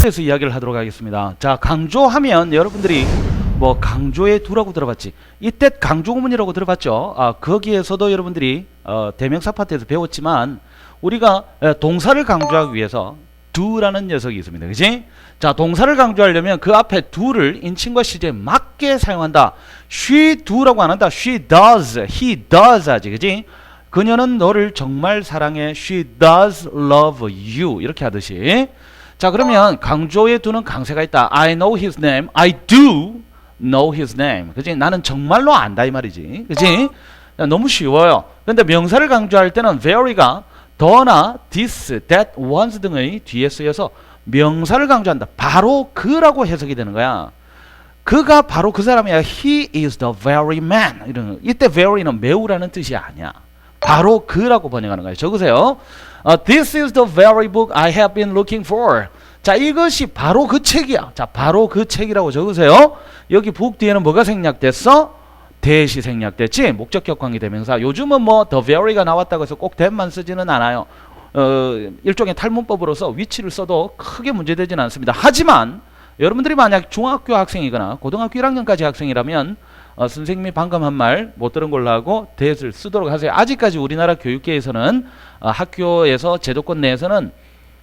그래서 이야기를 하도록 하겠습니다. 자, 강조하면 여러분들이 뭐 강조의 두라고 들어봤지. 이때 강조구문이라고 들어봤죠. 아, 거기에서도 여러분들이 어, 대명사 파트에서 배웠지만 우리가 에, 동사를 강조하기 위해서 do라는 녀석이 있습니다. 그지? 자, 동사를 강조하려면 그 앞에 do를 인칭과 시제에 맞게 사용한다. she do라고 안 한다. she does, he does 하지. 그지? 그녀는 너를 정말 사랑해. she does love you. 이렇게 하듯이. 자, 그러면 강조에 두는 강세가 있다. I know his name. I do know his name. 그지? 나는 정말로 안다 이 말이지. 그지? 야, 너무 쉬워요. 근데 명사를 강조할 때는 very가 더나 this, that, once 등의 뒤에 쓰여서 명사를 강조한다. 바로 그라고 해석이 되는 거야. 그가 바로 그 사람이야. He is the very man. 이런 거. 이때 very는 매우라는 뜻이 아니야. 바로 그라고 번역하는 거예요. 적으세요. 어, This is the very book I have been looking for. 자, 이것이 바로 그 책이야. 자, 바로 그 책이라고 적으세요. 여기 book 뒤에는 뭐가 생략됐어? 대시 생략됐지. 목적 격 관계 대명사. 요즘은 뭐 the very가 나왔다고 해서 꼭 that만 쓰지는 않아요. 어, 일종의 탈문법으로서 위치를 써도 크게 문제되지는 않습니다. 하지만 여러분들이 만약 중학교 학생이거나 고등학교 1학년까지 학생이라면 어, 선생님이 방금 한 말 못 들은 걸로 하고 대을 쓰도록 하세요. 아직까지 우리나라 교육계에서는 어, 학교에서 제도권 내에서는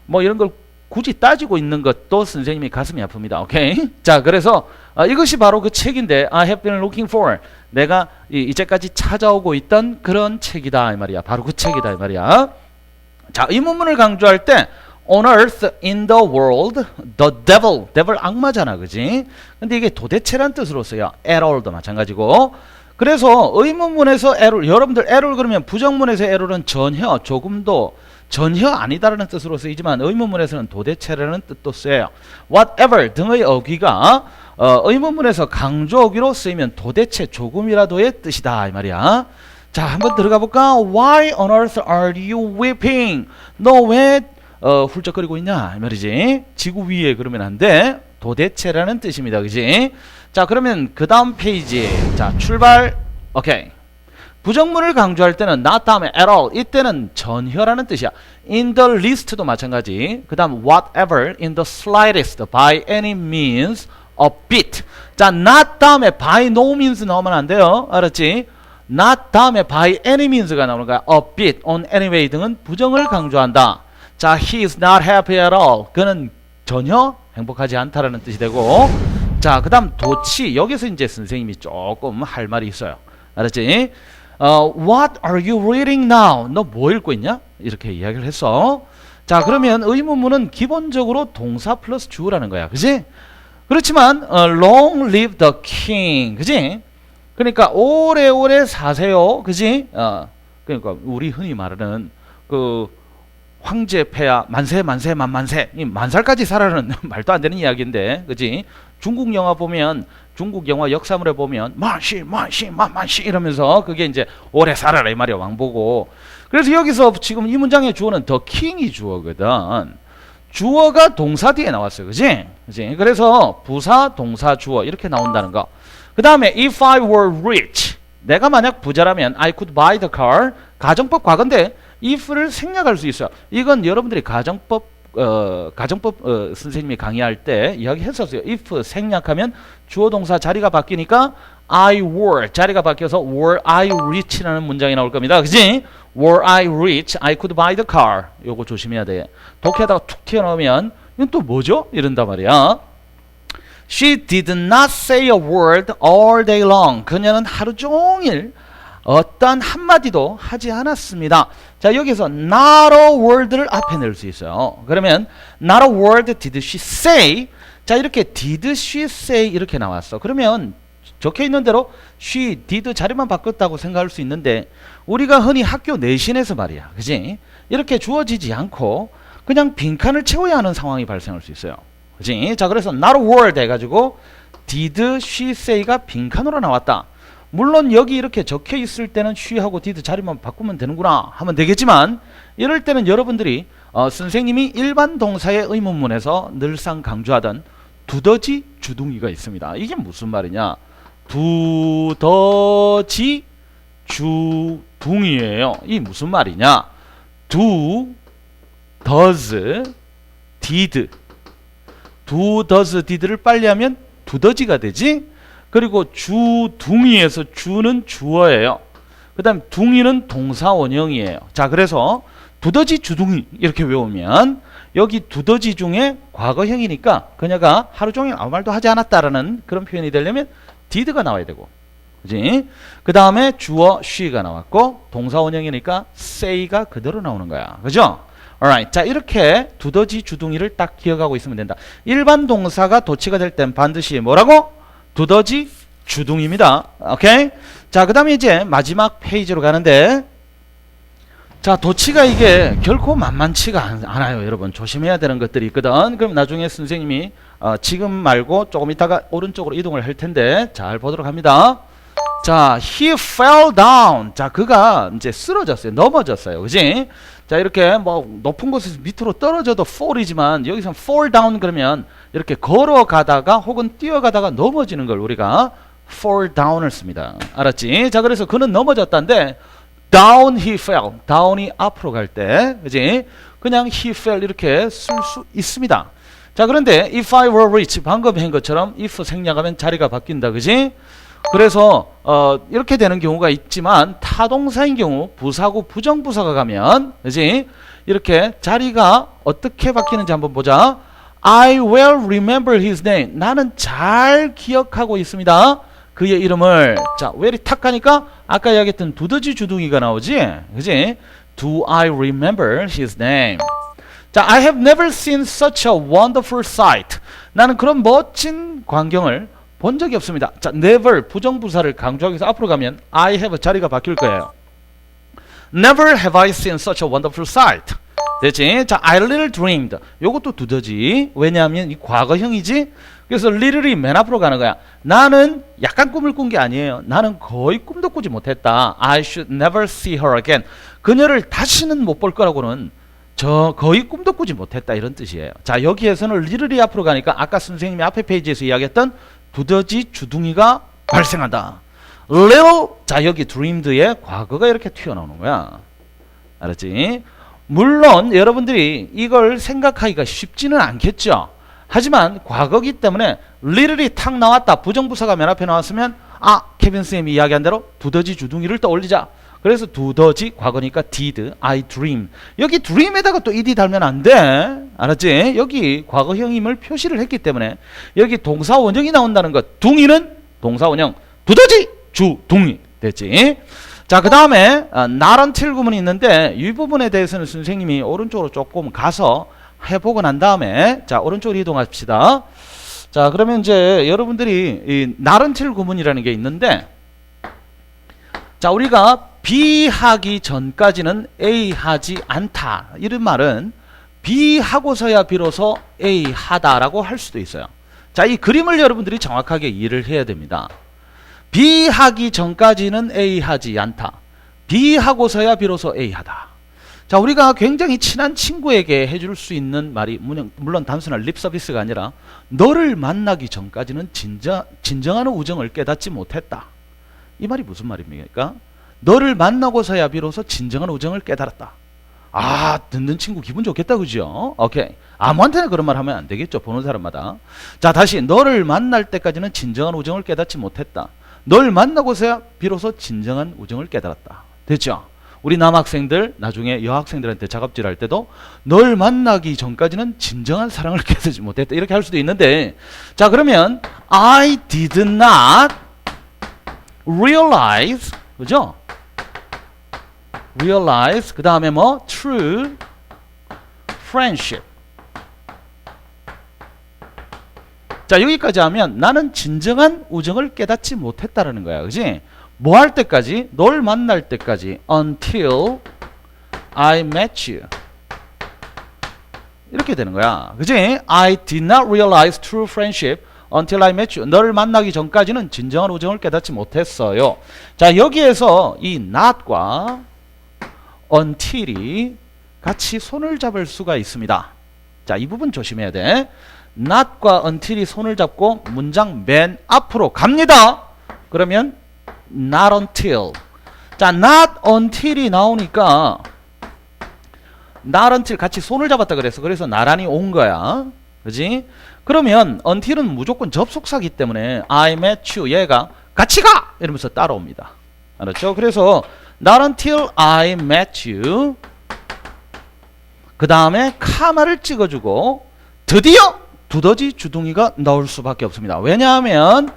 뭐 이런 걸 굳이 따지고 있는 것도 선생님이 가슴이 아픕니다. 오케이? 자, 그래서 어, 이것이 바로 그 책인데 I have been looking for 내가 이, 이제까지 찾아오고 있던 그런 책이다 이 말이야. 바로 그 책이다 이 말이야. 자, 이 문문을 강조할 때 on earth in the world the devil devil 악마잖아. 그지? 근데 이게 도대체란 뜻으로 써요. at all도 마찬가지고. 그래서 의문문에서 error 여러분들 error 그러면 부정문에서 error은 전혀 조금도 전혀 아니다라는 뜻으로 쓰이지만 의문문에서는 도대체라는 뜻도 써요. whatever 등의 어귀가 어, 의문문에서 강조 어귀로 쓰이면 도대체 조금이라도의 뜻이다 이 말이야. 자, 한번 들어가 볼까? Why on earth are you weeping? 너왜 어, 훌쩍거리고 있냐? 이 말이지. 지구 위에 그러면 안 돼. 도대체라는 뜻입니다. 그지? 자, 그러면 그 다음 페이지. 자, 출발. 오케이. 부정문을 강조할 때는 not 다음에 at all. 이때는 전혀라는 뜻이야. in the least도 마찬가지. 그 다음 whatever, in the slightest, by any means, a bit. 자, not 다음에 by no means 나오면 안 돼요. 알았지? not 다음에 by any means가 나오는 거야. a bit, on any way 등은 부정을 강조한다. 자, he is not happy at all. 그는 전혀 행복하지 않다라는 뜻이 되고 자, 그다음 도치. 여기서 이제 선생님이 조금 할 말이 있어요. 알았지? 어, what are you reading now? 너 뭐 읽고 있냐? 이렇게 이야기를 했어. 자, 그러면 의문문은 기본적으로 동사 플러스 주어라는 거야. 그지? 그렇지만 어, long live the king. 그지? 그러니까 오래오래 사세요. 그지? 어, 그러니까 우리 흔히 말하는 그 황제 폐하 만세 만세 만만세. 이 만살까지 살아는 말도 안 되는 이야기인데 그지? 중국 영화 보면 중국 영화 역사물에 보면 만시 만시 만만시 이러면서 그게 이제 오래 살아라 이 말이야 왕보고. 그래서 여기서 지금 이 문장의 주어는 더 킹이 주어거든. 주어가 동사 뒤에 나왔어요 그지? 그지? 그래서 부사 동사 주어 이렇게 나온다는 거그 다음에 if I were rich 내가 만약 부자라면 I could buy the car. 가정법 과거인데 if를 생략할 수 있어요. 이건 여러분들이 가정법 어, 가정법 어, 선생님이 강의할 때 이야기했었어요. if 생략하면 주어 동사 자리가 바뀌니까 I were 자리가 바뀌어서 were I rich라는 문장이 나올 겁니다. 그지? were I rich, I could buy the car. 요거 조심해야 돼. 독해다가 툭 튀어나오면 이건 또 뭐죠? 이런단 말이야. She did not say a word all day long. 그녀는 하루 종일 어떤 한마디도 하지 않았습니다. 자, 여기서 not a word를 앞에 넣을 수 있어요. 그러면 not a word did she say. 자, 이렇게 did she say 이렇게 나왔어. 그러면 적혀 있는 대로 she did 자리만 바꿨다고 생각할 수 있는데 우리가 흔히 학교 내신에서 말이야. 그지? 이렇게 주어지지 않고 그냥 빈칸을 채워야 하는 상황이 발생할 수 있어요. 그지? 자, 그래서 not a word 해가지고 did she say가 빈칸으로 나왔다. 물론 여기 이렇게 적혀 있을 때는 she하고 did 자리만 바꾸면 되는구나 하면 되겠지만 이럴 때는 여러분들이 어, 선생님이 일반 동사의 의문문에서 늘상 강조하던 두더지 주둥이가 있습니다. 이게 무슨 말이냐? 두더지 주둥이에요. 이 무슨 말이냐? do, does, did. do, does, did를 빨리 하면 두더지가 되지? 그리고 주둥이에서 주는 주어예요. 그 다음 둥이는 동사 원형이에요. 자, 그래서 두더지 주둥이 이렇게 외우면 여기 두더지 중에 과거형이니까 그녀가 하루 종일 아무 말도 하지 않았다라는 그런 표현이 되려면 did가 나와야 되고? 그 다음에 주어 she가 나왔고 동사 원형이니까 say가 그대로 나오는 거야. 그죠? alright. 자, 이렇게 두더지 주둥이를 딱 기억하고 있으면 된다. 일반 동사가 도치가 될 땐 반드시 뭐라고? 두더지 주둥입니다. 오케이? 자, 그 다음에 이제 마지막 페이지로 가는데 자, 도치가 이게 결코 만만치가 않, 않아요, 여러분. 조심해야 되는 것들이 있거든. 그럼 나중에 선생님이 어, 지금 말고 조금 있다가 오른쪽으로 이동을 할 텐데 잘 보도록 합니다. 자, he fell down. 자, 그가 이제 쓰러졌어요. 넘어졌어요. 그지? 자, 이렇게 뭐 높은 곳에서 밑으로 떨어져도 fall이지만 여기서 fall down 그러면 이렇게 걸어가다가 혹은 뛰어가다가 넘어지는 걸 우리가 fall down을 씁니다. 알았지? 자, 그래서 그는 넘어졌다는데 down he fell. down이 앞으로 갈 때, 그지? 그냥 he fell 이렇게 쓸 수 있습니다. 자, 그런데 if I were rich 방금 한 것처럼 if 생략하면 자리가 바뀐다, 그지? 그래서 어, 이렇게 되는 경우가 있지만 타동사인 경우 부사고 부정부사가 가면, 그지? 이렇게 자리가 어떻게 바뀌는지 한번 보자. I well remember his name. 나는 잘 기억하고 있습니다. 그의 이름을 자 well이 탁 가니까 아까 이야기했던 두더지 주둥이가 나오지 그지 Do I remember his name 자 I have never seen such a wonderful sight 나는 그런 멋진 광경을 본 적이 없습니다 자 never 부정부사를 강조하기 위해서 앞으로 가면 I have 자리가 바뀔 거예요 Never have I seen such a wonderful sight 됐지? 자, I little dreamed. 요것도 두더지. 왜냐하면 이 과거형이지. 그래서 little이 맨 앞으로 가는 거야. 나는 약간 꿈을 꾼 게 아니에요. 나는 거의 꿈도 꾸지 못했다. I should never see her again. 그녀를 다시는 못 볼 거라고는 저 거의 꿈도 꾸지 못했다 이런 뜻이에요. 자, 여기에서는 little이 앞으로 가니까 아까 선생님이 앞에 페이지에서 이야기했던 두더지 주둥이가 발생한다. little 자, 여기 dreamed의 과거가 이렇게 튀어나오는 거야. 알았지? 물론 여러분들이 이걸 생각하기가 쉽지는 않겠죠. 하지만 과거기 때문에 little이 탁 나왔다. 부정부사가 맨 앞에 나왔으면 아 케빈 쌤이 이야기한 대로 두더지 주둥이를 떠올리자. 그래서 두더지 과거니까 did, I dream. 여기 dream에다가 또 ed 달면 안 돼. 알았지? 여기 과거형임을 표시를 했기 때문에 여기 동사 원형이 나온다는 것. 둥이는 동사 원형. 두더지 주 둥이 됐지? 자, 그 다음에 어, not until 구문이 있는데 이 부분에 대해서는 선생님이 오른쪽으로 조금 가서 해보고 난 다음에 자, 오른쪽으로 이동합시다. 자, 그러면 이제 여러분들이 이 not until 구문이라는 게 있는데 자, 우리가 B 하기 전까지는 A 하지 않다. 이런 말은 B 하고서야 비로소 A 하다라고 할 수도 있어요. 자, 이 그림을 여러분들이 정확하게 이해를 해야 됩니다. B 하기 전까지는 A 하지 않다. B 하고서야 비로소 A 하다. 자, 우리가 굉장히 친한 친구에게 해줄 수 있는 말이 물론, 단순한 립 서비스가 아니라 너를 만나기 전까지는 진정, 진정한 우정을 깨닫지 못했다. 이 말이 무슨 말입니까? 너를 만나고서야 비로소 진정한 우정을 깨달았다. 아, 듣는 친구 기분 좋겠다, 그죠? 오케이. 아무한테나 그런 말 하면 안 되겠죠, 보는 사람마다. 자, 다시, 너를 만날 때까지는 진정한 우정을 깨닫지 못했다. 널 만나고서야 비로소 진정한 우정을 깨달았다. 됐죠? 우리 남학생들, 나중에 여학생들한테 작업질 할 때도 널 만나기 전까지는 진정한 사랑을 깨닫지 못했다. 이렇게 할 수도 있는데, 자, 그러면, I did not realize, 그죠? realize 그 다음에 뭐 true friendship 자 여기까지 하면 나는 진정한 우정을 깨닫지 못했다라는 거야 그지 뭐 할 때까지 널 만날 때까지 until I met you 이렇게 되는 거야 그지 I did not realize true friendship until I met you 너를 만나기 전까지는 진정한 우정을 깨닫지 못했어요 자 여기에서 이 not과 until이 같이 손을 잡을 수가 있습니다. 자, 이 부분 조심해야 돼. not과 until이 손을 잡고 문장 맨 앞으로 갑니다. 그러면 not until. 자, not until이 나오니까 not until 같이 손을 잡았다 그래서 그래서 나란히 온 거야. 그지? 그러면 until은 무조건 접속사기 때문에 I met you 얘가 같이 가 이러면서 따라옵니다. 알았죠? 그래서 not until I met you 그 다음에 카마를 찍어주고 드디어 두더지 주둥이가 나올 수밖에 없습니다. 왜냐하면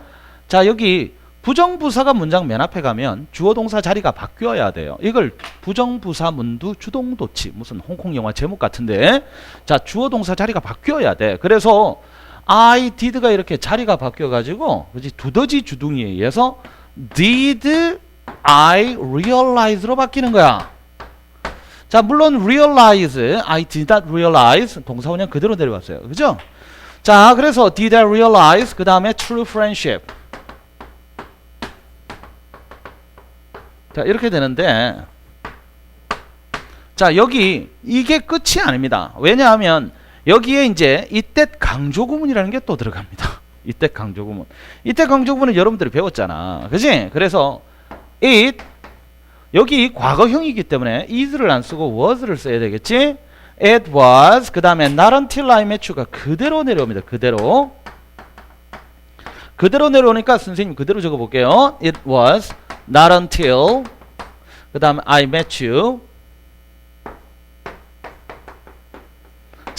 자 여기 부정부사가 문장 맨 앞에 가면 주어 동사 자리가 바뀌어야 돼요. 이걸 부정부사 문두 주동도치 무슨 홍콩 영화 제목 같은데 자 주어 동사 자리가 바뀌어야 돼. 그래서 I did가 이렇게 자리가 바뀌어 가지고 그지 두더지 주둥이에 의해서 did I realize로 바뀌는 거야. 자 물론 realize I did not realize 동사 원형 그대로 내려왔어요. 그죠? 자 그래서 did I realize 그 다음에 true friendship 자 이렇게 되는데 자 여기 이게 끝이 아닙니다 왜냐하면 여기에 이제 이때 강조구문이라는 게 또 들어갑니다. 이때 강조구문. 이때 강조구문은 여러분들이 배웠잖아. 그지? 그래서 it 여기 과거형이기 때문에 is를 안 쓰고 was를 써야 되겠지? it was 그 다음에 not until I met you가 그대로 내려옵니다. 그대로. 그대로 내려오니까 선생님 그대로 적어볼게요. it was not until 그 다음에 I met you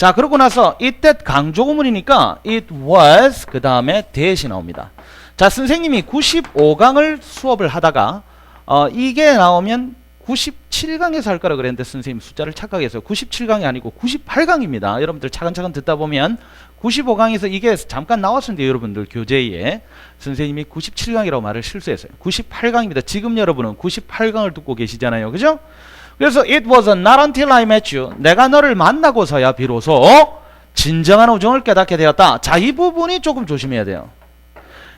자 그러고 나서 이때 강조구문이니까 it was 그 다음에 대시 나옵니다. 자 선생님이 95강을 수업을 하다가 어 이게 나오면 97강에서 할 거라 그랬는데 선생님 숫자를 착각해서 97강이 아니고 98강입니다. 여러분들 차근차근 듣다 보면 95강에서 이게 잠깐 나왔었는데 여러분들 교재에 선생님이 97강이라고 말을 실수했어요. 98강입니다. 지금 여러분은 98강을 듣고 계시잖아요. 그죠? 그래서 it was not until I met you. 내가 너를 만나고서야 비로소 진정한 우정을 깨닫게 되었다. 자 이 부분이 조금 조심해야 돼요.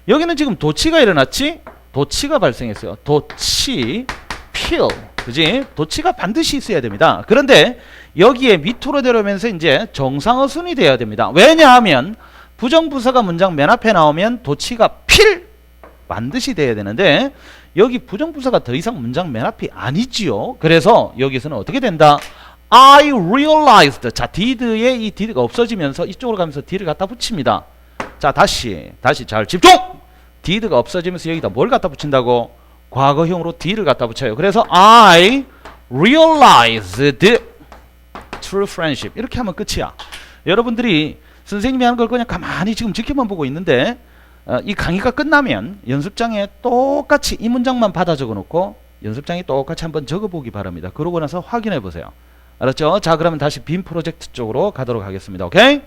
여기는 지금 도치가 일어났지? 도치가 발생했어요. 도치 필 그지? 도치가 반드시 있어야 됩니다. 그런데 여기에 밑으로 내려오면서 이제 정상어순이 돼야 됩니다. 왜냐하면 부정부사가 문장 맨 앞에 나오면 도치가 필 반드시 돼야 되는데 여기 부정부사가 더 이상 문장 맨 앞이 아니지요. 그래서 여기서는 어떻게 된다? I realized. 자 did의 이 did가 없어지면서 이쪽으로 가면서 d를 갖다 붙입니다. 자 다시 다시 잘 집중! did가 없어지면서 여기다 뭘 갖다 붙인다고? 과거형으로 d를 갖다 붙여요. 그래서 I realized true friendship. 이렇게 하면 끝이야. 여러분들이 선생님이 하는 걸 그냥 가만히 지금 지켜만 보고 있는데 어, 이 강의가 끝나면 연습장에 똑같이 이 문장만 받아 적어 놓고 연습장에 똑같이 한번 적어 보기 바랍니다 그러고 나서 확인해 보세요 알았죠? 자 그러면 다시 빔 프로젝트 쪽으로 가도록 하겠습니다 오케이?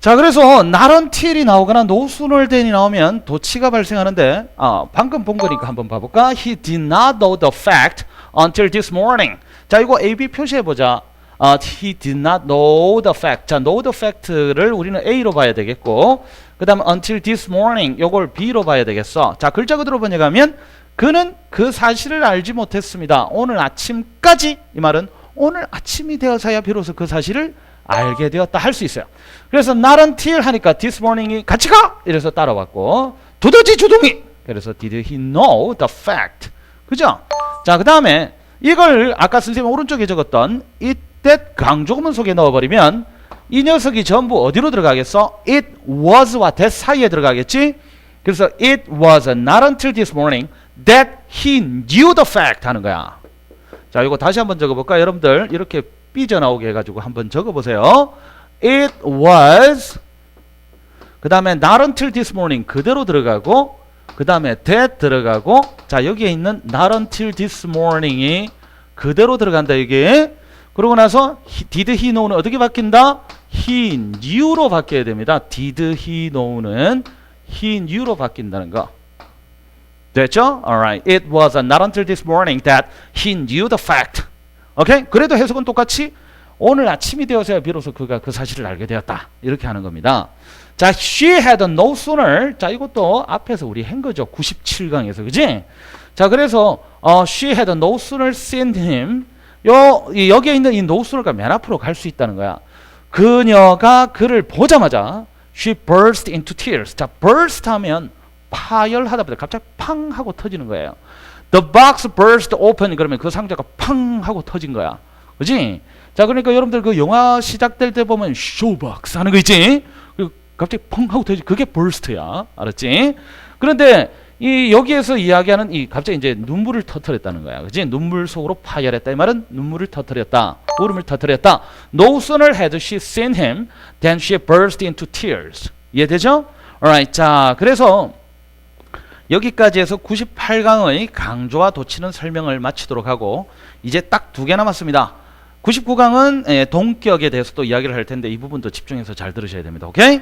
자 그래서 나런 틸이 나오거나 노순월 된이 나오면 도치가 발생하는데 아, 방금 본 거니까 한번 봐볼까? He did not know the fact until this morning 자 이거 A, B 표시해 보자 아, he did not know the fact 자 know the fact를 우리는 A로 봐야 되겠고 그 다음 until this morning 요걸 B로 봐야 되겠어 자 글자 그대로 번역하면 그는 그 사실을 알지 못했습니다 오늘 아침까지 이 말은 오늘 아침이 되어서야 비로소 그 사실을 알게 되었다 할 수 있어요. 그래서 not until 하니까 this morning이 같이 가! 이래서 따라왔고 두더지 주둥이! 그래서 did he know the fact? 그죠? 자, 그 다음에 이걸 아까 선생님 오른쪽에 적었던 that 강조문 속에 넣어버리면 이 녀석이 전부 어디로 들어가겠어? it was와 that 사이에 들어가겠지? 그래서 it was not until this morning that he knew the fact 하는 거야. 자, 이거 다시 한번 적어볼까? 여러분들 이렇게 삐져나오게 해가지고 한번 적어보세요. It was 그 다음에 not until this morning 그대로 들어가고 그 다음에 that 들어가고 자 여기에 있는 not until this morning이 그대로 들어간다 이게 그러고 나서 he, did he know는 어떻게 바뀐다? He knew로 바뀌어야 됩니다. did he know는 he knew로 바뀐다는 거 됐죠? Alright. It was not until this morning that he knew the fact. 오케이? 그래도 해석은 똑같이 오늘 아침이 되어서야 비로소 그가 그 사실을 알게 되었다. 이렇게 하는 겁니다. 자, she had no sooner. 자, 이것도 앞에서 우리 한 거죠. 97강에서. 그지? 자, 그래서 어, she had no sooner seen him. 요 이, 여기에 있는 이 no sooner가 맨 앞으로 갈 수 있다는 거야. 그녀가 그를 보자마자 she burst into tears. 자, burst 하면 파열하다 보다 갑자기 팡 하고 터지는 거예요. The box burst open 그러면 그 상자가 팡 하고 터진 거야. 그지? 자, 그러니까 여러분들 그 영화 시작될 때 보면 쇼박스 하는 거 있지? 갑자기 펑 하고 터지 그게 burst야. 알았지? 그런데 이 여기에서 이야기하는 이 갑자기 이제 눈물을 터뜨렸다는 거야. 그지? 눈물 속으로 파열했다. 이 말은 눈물을 터뜨렸다. 울음을 터뜨렸다. No sooner had she seen him than she burst into tears. 이해되죠? Alright. 자, 그래서 여기까지 해서 98강의 강조와 도치는 설명을 마치도록 하고 이제 딱 두 개 남았습니다. 99강은 동격에 대해서 또 이야기를 할 텐데 이 부분도 집중해서 잘 들으셔야 됩니다. 오케이?